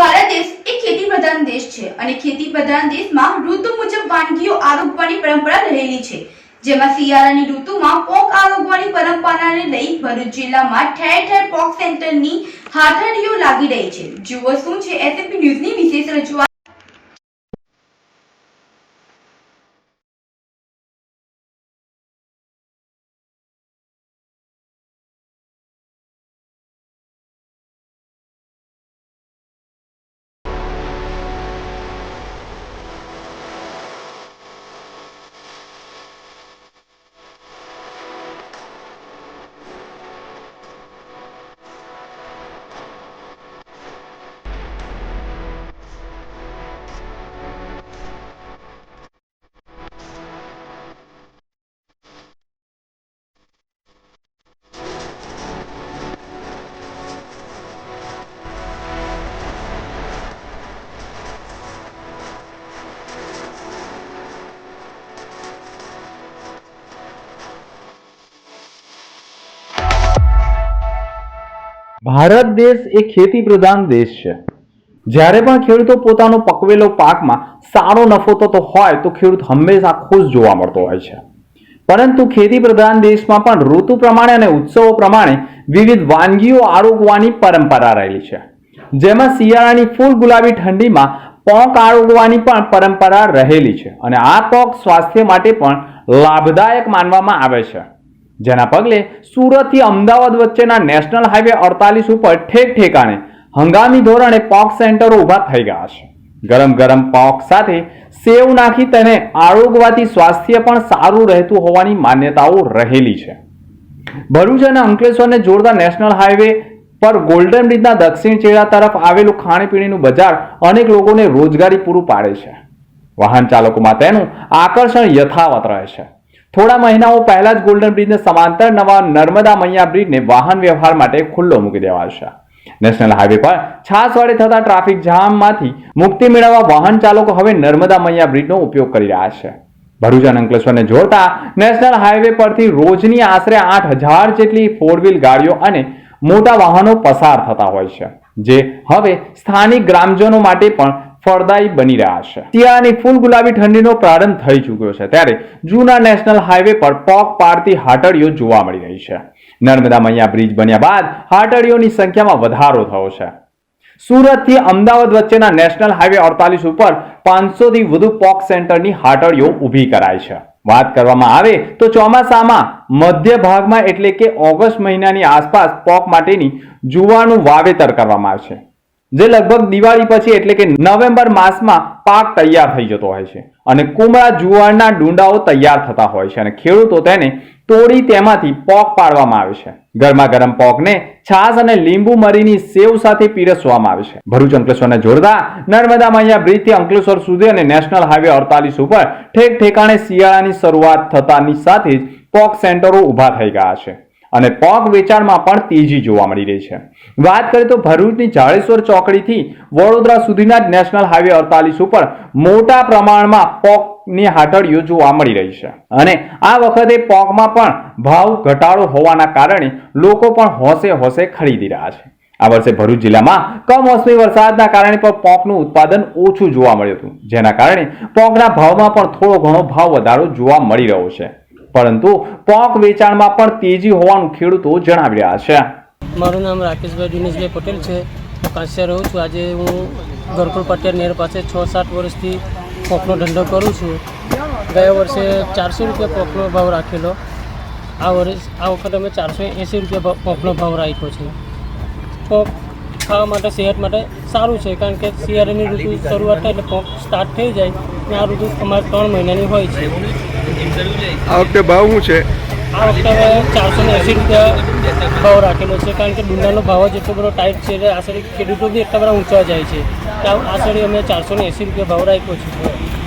ભારત દેશ એ ખેતી પ્રધાન દેશ છે અને ખેતી પ્રધાન દેશમાં ઋતુ મુજબ વાનગીઓ આરોગવાની પરંપરા રહેલી છે. જેમાં શિયાળાની ઋતુમાં પોક આરોગવાની પરંપરાને લઈ ભરૂચ જિલ્લામાં ઠેર ઠેર પોક સેન્ટરની હાથરડીઓ લાગી રહી છે. જુઓ શું છે એસએપી ન્યૂઝની વિશેષ રજૂઆત. ભારત દેશ એ ખેતી પ્રધાન દેશ છે. જ્યારે પણ ખેડૂતો પોતાનો પકવેલો પાકમાં સારો નફો થતો હોય, તો ખેડૂત હંમેશા ખુશ જોવા મળતો હોય છે. પરંતુ ખેતી પ્રધાન દેશમાં પણ ઋતુ પ્રમાણે અને ઉત્સવો પ્રમાણે વિવિધ વાનગીઓ આરોગવાની પરંપરા રહેલી છે. જેમાં શિયાળાની ફૂલ ગુલાબી ઠંડીમાં પોંક આરોગવાની પણ પરંપરા રહેલી છે અને આ પોંક સ્વાસ્થ્ય માટે પણ લાભદાયક માનવામાં આવે છે. જેના પગલે સુરતથી અમદાવાદ વચ્ચેના નેશનલ હાઈવે અડતાલીસ ઉપર ઠેક ઠેકાણે હંગામી ધોરણે પોક સેન્ટરો ઊભા થઈ ગયા છે. ગરમ ગરમ પોક સાથે સેવ નાખી તેને આરોગવાથી સ્વાસ્થ્ય પણ સારું રહેતું હોવાની માન્યતાઓ રહેલી છે. ભરૂચ અને અંકલેશ્વરને જોડતા નેશનલ હાઈવે પર ગોલ્ડન બ્રિજના દક્ષિણ ચેડા તરફ આવેલું ખાણીપીણીનું બજાર અનેક લોકોને રોજગારી પૂરું પાડે છે. વાહન ચાલકોમાં તેનું આકર્ષણ યથાવત રહે છે. થોડા મહિનાઓ પહેલા જ ગોલ્ડન બ્રિજને સમાંતર નવા નર્મદા મૈયા બ્રિજને વાહન વ્યવહાર માટે ખુલ્લો મૂકી દેવાશે નેશનલ હાઈવે પર છાસ વડે થતા ટ્રાફિક જામમાંથી મુક્તિ મેળવવા વાહન ચાલકો હવે નર્મદા મૈયા બ્રિજનો ઉપયોગ કરી રહ્યા છે. ભરૂચ અને અંકલેશ્વરને જોડતા નેશનલ હાઈવે પરથી રોજની આશરે આઠ હજાર જેટલી ફોર વ્હીલ ગાડીઓ અને મોટા વાહનો પસાર થતા હોય છે. જે હવે સ્થાનિક ગ્રામજનો માટે પણ ફળદાયી બની રહ્યા છે. શિયાળાની ફૂલ ગુલાબી ઠંડીનો પ્રારંભ થઈ ચૂક્યો છે. ત્યારે જૂના નેશનલ હાઈવે પર પોક પાડતી હાટડીઓ જોવા મળી રહી છે. નર્મદા મૈયા બ્રિજ બન્યા બાદ હાટડીઓની સંખ્યામાં વધારો થયો છે. સુરતથી અમદાવાદ વચ્ચેના નેશનલ હાઈવે અડતાલીસ ઉપર પાંચસોથી વધુ પોક સેન્ટરની હાટડીઓ ઊભી કરાઈ છે. વાત કરવામાં આવે તો ચોમાસામાં મધ્ય ભાગમાં એટલે કે ઓગસ્ટ મહિનાની આસપાસ પોક માટેની જુવાનું વાવેતર કરવામાં આવે છે. જે લગભગ દિવાળી પછી એટલે કે નવેમ્બર માસમાં પાક તૈયાર થઈ જતો હોય છે અને કુમળા જુવારના ડુંડાઓ તૈયાર થતા હોય છે અને ખેડૂતો તેને તોડી તેમાંથી પોક પાડવામાં આવે છે. ગરમા ગરમ પોકને છાશ અને લીંબુ મરીની સેવ સાથે પીરસવામાં આવે છે. ભરૂચ અંકલેશ્વરને જોડતા નર્મદા મૈયા બ્રિજથી અંકલેશ્વર સુધી અને નેશનલ હાઈવે અડતાલીસ ઉપર ઠેક ઠેકાણે શિયાળાની શરૂઆત થતાની સાથે જ પોક સેન્ટરો ઊભા થઈ ગયા છે. અને પોક વેચાણમાં પણ તેજી જોવા મળી રહી છે. વાત કરીએ તો ભરૂચની જાળેશ્વર ચોકડીથી વડોદરા સુધીના નેશનલ હાઈવે અડતાલીસ ઉપર મોટા પ્રમાણમાં પોકની હાટડીઓ જોવા મળી રહી છે. અને આ વખતે પોકમાં પણ ભાવ ઘટાડો હોવાના કારણે લોકો પણ હોશે હોશે ખરીદી રહ્યા છે. આ વર્ષે ભરૂચ જિલ્લામાં કમોસમી વરસાદના કારણે પણ પોકનું ઉત્પાદન ઓછું જોવા મળ્યું હતું. જેના કારણે પોકના ભાવમાં પણ થોડો ઘણો ભાવ વધારો જોવા મળી રહ્યો છે. પરંતુ પોક વેચાણમાં પણ તેજી હોવાનું ખેડૂતો જણાવી રહ્યા છે. મારું નામ રાકેશભાઈ દિનેશભાઈ પટેલ છે. હું રહું છું. આજે હું ગરકુલ પટેલ નેર પાસે છ સાત વર્ષથી પોકનો ધંધો કરું છું. ગયા વર્ષે ચારસો રૂપિયા પોકનો ભાવ રાખેલો. આ વર્ષ, આ વખતે અમે ચારસો એંસી રૂપિયા પોકનો ભાવ રાખ્યો છે. પોક ખાવા માટે, સેહત માટે સારું છે, કારણ કે શિયાળાની ઋતુ શરૂઆત થાય એટલે પોક સ્ટાર્ટ થઈ જાય. અને આ ઋતુ અમારે ત્રણ મહિનાની હોય છે. આ વખતે ભાવ શું છે? આ વખતે ચારસો ને એંસી રૂપિયા ભાવ રાખેલો છે કારણ કે ડુંડાનો ભાવ જ એટલો બધો ટાઈટ છે એટલે આશરે ખેડૂતો બી એટલા બધા ઊંચા જાય છે. આ- આશરે અમે ચારસો ને એંસી રૂપિયા ભાવ રાખ્યો છે.